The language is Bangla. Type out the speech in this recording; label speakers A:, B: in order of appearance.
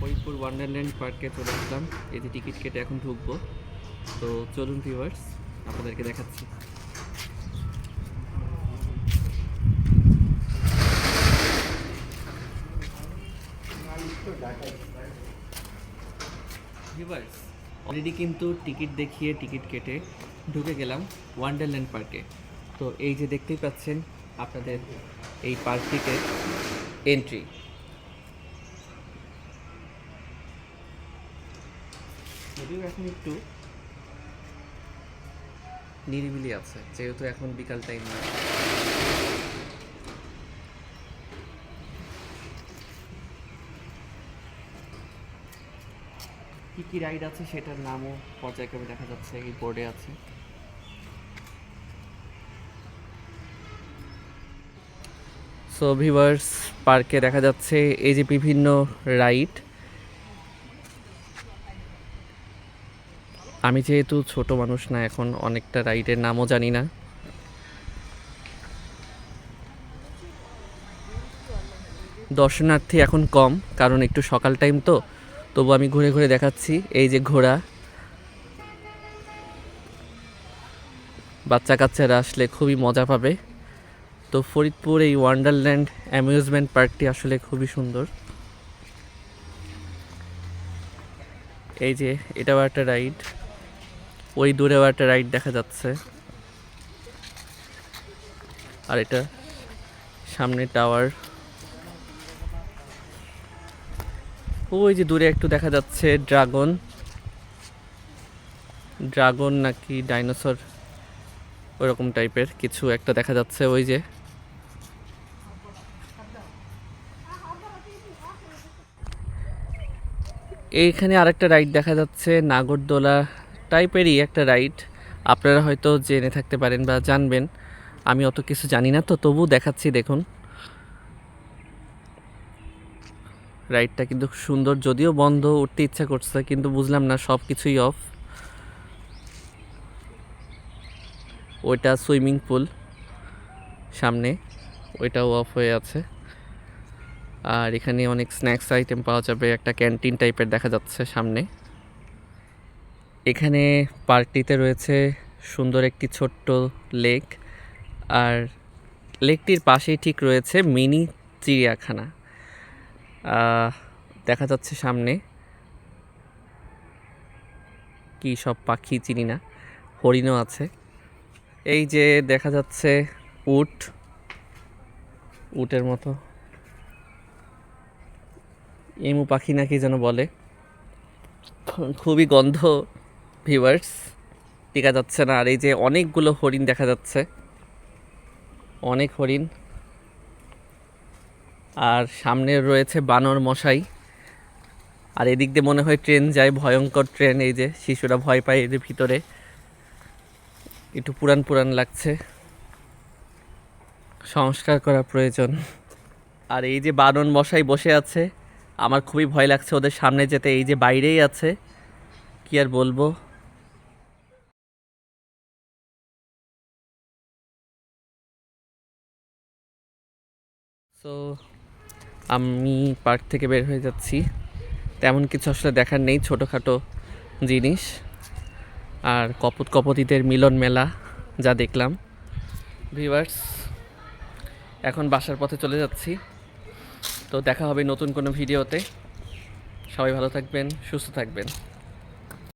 A: ফরিদপুর ওয়ান্ডারল্যান্ড পার্কে চলে আসলাম। যে টিকিট কেটে এখন ঢুকবো। তো চলুন ভিউয়ার্স আপনাদেরকে দেখাচ্ছি। অলরেডি কিন্তু টিকিট দেখিয়ে টিকিট কেটে ঢুকে গেলাম ওয়ান্ডারল্যান্ড পার্কে তো এই যে দেখতেই পাচ্ছেন আপনাদের এই পার্কটিতে এন্ট্রি যদিও এখন একটু নিরিবিলি আছে, যেহেতু এখন বিকাল টাইম না। কি কি রাইড আছে সেটার নামও পর্যায়ক্রমে দেখা যাচ্ছে, এই বোর্ডে আছে। সো ভিভার্স পার্কে দেখা যাচ্ছে এই যে বিভিন্ন রাইড আমি যেহেতু ছোট মানুষ না, এখন অনেকটা রাইডের নামও জানি না। দর্শনার্থী এখন কম, কারণ একটু সকাল টাইম তো। তবু আমি ঘুরে ঘুরে দেখাচ্ছি এই যে ঘোড়া। বাচ্চা কাচ্চারা আসলে খুবই মজা পাবে। তো ফরিদপুর এই ওয়ান্ডারল্যান্ড অ্যামিউজমেন্ট পার্কটি আসলে খুবই সুন্দর। এই যে এটাও একটা রাইড। ওই দূরেও একটা রাইড দেখা যাচ্ছে। আর এটা সামনে টাওয়ার। ওই যে দূরে একটু দেখা যাচ্ছে ড্রাগন। ড্রাগন নাকি ডাইনোসর, ওরকম টাইপের কিছু একটা দেখা যাচ্ছে ওই যে। এইখানে আরেকটা রাইড দেখা যাচ্ছে, নাগরদোলা টাইপেরই একটা রাইড। আপনারা হয়তো জেনে থাকতে পারেন বা জানবেন, আমি অত কিছু জানি না, তো তবু দেখাচ্ছি, দেখুন। রাইডটা কিন্তু সুন্দর। যদিও বন্ধ, উঠতে ইচ্ছা করছে, কিন্তু বুঝলাম না সব কিছুই অফ ওইটা সুইমিং পুল সামনে। ওইটাও অফ হয়ে আছে। আর এখানে অনেক স্ন্যাক্স আইটেম পাওয়া যাবে, একটা ক্যান্টিন টাইপের দেখা যাচ্ছে সামনে। এখানে পার্কটিতে রয়েছে সুন্দর একটি ছোট্ট লেক আর লেকটির পাশেই ঠিক রয়েছে মিনি চিড়িয়াখানা। দেখা যাচ্ছে সামনে। কি সব পাখি চিনি না। হরিণও আছে। এই যে দেখা যাচ্ছে উট। উটের মতো। এমু পাখি নাকি যেন বলে। খুবই গন্ধ ভিউয়ার্স টিকা যাচ্ছে না। আর এই যে অনেকগুলো হরিণ দেখা যাচ্ছে। অনেক হরিণ। আর সামনে রয়েছে বানর মশাই। আর এদিক দিয়ে মনে হয় ট্রেন যায়, ভয়ঙ্কর ট্রেন এই যে, শিশুরা ভয় পায় এদের ভিতরে। একটু পুরান পুরান লাগছে। সংস্কার করা প্রয়োজন। আর এই যে বানর মশাই বসে আছে, আমার খুবই ভয় লাগছে ওদের সামনে যেতে, এই যে বাইরেই আছে। কি আর বলব? সো আমি পার্ক থেকে বের হয়ে যাচ্ছি। তেমন কিছু আসলে দেখার নেই, ছোটোখাটো জিনিস। আর কপত কপতিদের মিলন মেলা যা দেখলাম। ভিভার্স এখন বাসার পথে চলে যাচ্ছি। তো দেখা হবে নতুন কোনো ভিডিওতে। সবাই ভালো থাকবেন, সুস্থ থাকবেন।